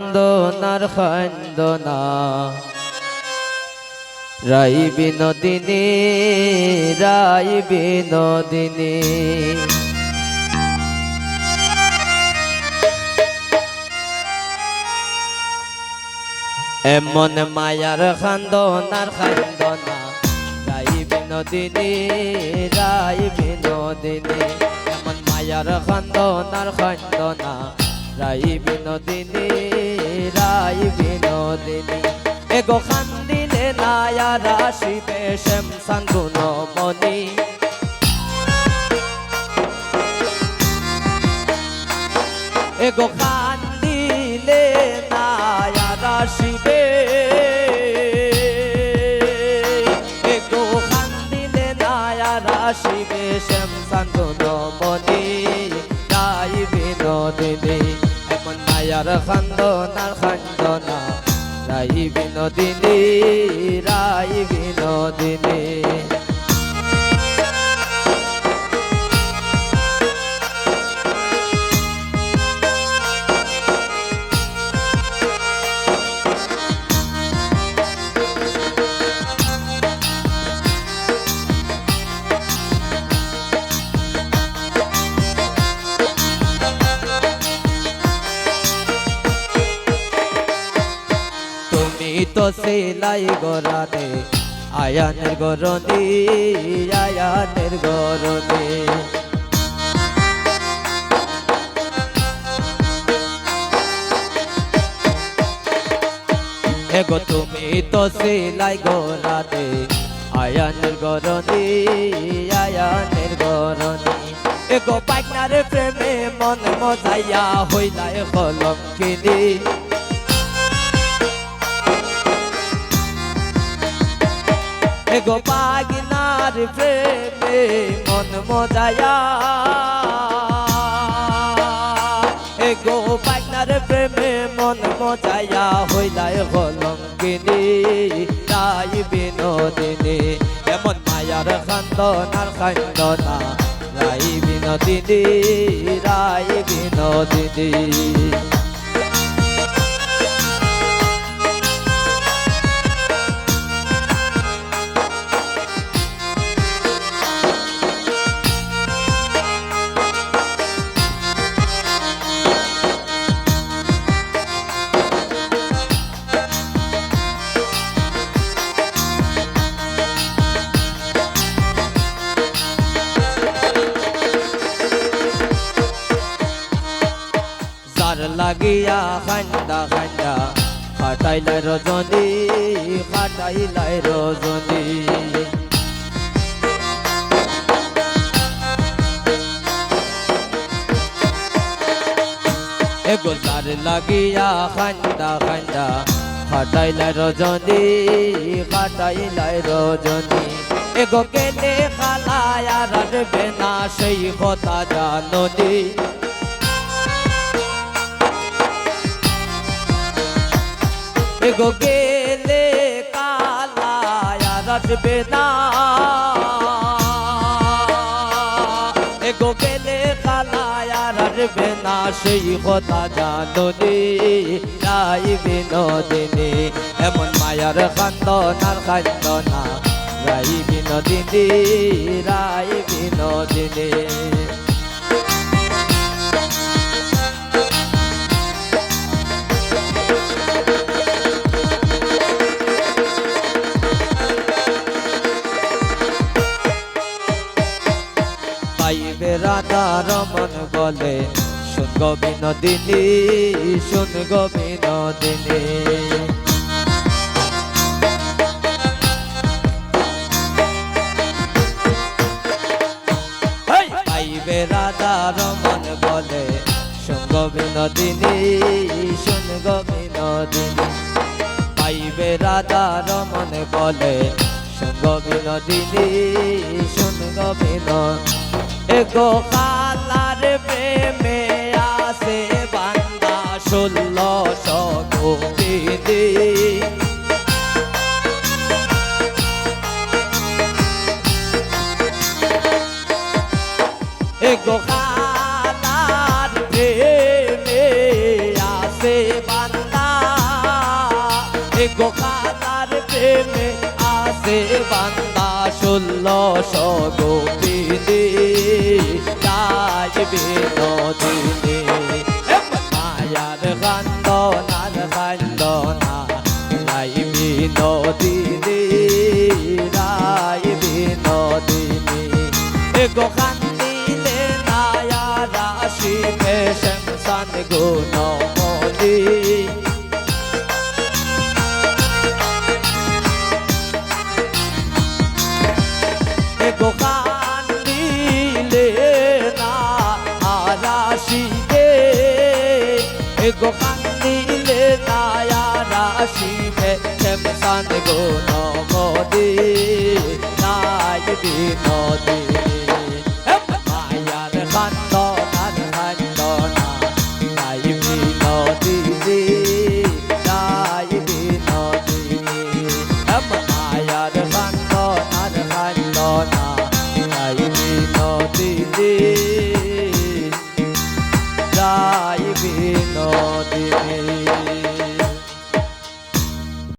খন্দনার খন্দনা। রাই বিনোদিনী রাই বিনোদিনী এমন মায়ার খান্দনার খান্দনা। রাই বিনোদিনী রাই বিনোদিনী এমন মায়ার খান্দনার খান্দনা। রাই বিনোদিনী রাই বিনোদিনী এগো খান্দিলে নায়া রাশি পেশম এমন মায়ার খান্দনার খান্দনা রাই বিনোদিনী রাই বিনোদিনী। সেলাই গরানে আয়ানের গরনি আয়ানের গরনি এগো তুমি তো সেলাই গরানে আয়ানের গরনি আয়ানের গরনি এগো পাইকনার প্রেমে মন মজাইয়া হইলাই কলঙ্কিনী। এগো পাগিনার প্রেমে মন মজায়া। এগো পাগনার প্রেমে মন মজায়া হইলায় কলঙ্কিনী রাই বিনোদিনী। এমন মায়ার খান্দনার খান্দনা রাই বিনোদিনী রাই বিনোদিনী। যার লাগিয়া খান্দা খান্দা খাটাইলাই রজনী খাটাইলাই রজনী। এগো যার লাগিয়া খান্দা খান্দা খাটাইলাই রজনী খাটাইলাই রজনী। এগো কেনে খালায়া রাখবে না সেই কথা জাননী। এগো গেলে কালায়া রাখবে না এগো গেলে কালায়া রাখবে না সেই কথা জাননি রাই বিনোদিনী এমন মায়ার কান্দনা রাই বিনোদিনী রাই বিনোদিনী পাইবে রাধা রমন বলে শুন গো বিনোদিনী শুন গো বিনোদিনী হেই! পাইবে রাধা রমন বলে শুন গো বিনোদিনী শুন গো বিনোদিনী পাইবে রাধা রমন বলে শুন গো বিনোদিনী শুন গো কালার প্রেমে আসে বান্দা ষোলো শোকে দে গো কালার প্রেমে আসে বান্দা। গো কালার প্রেমে আসে বান্দা ষোলো শোকে দে বাজবে गो कंदीले दाया में शमशान गो नो मोदी नाय विनोदी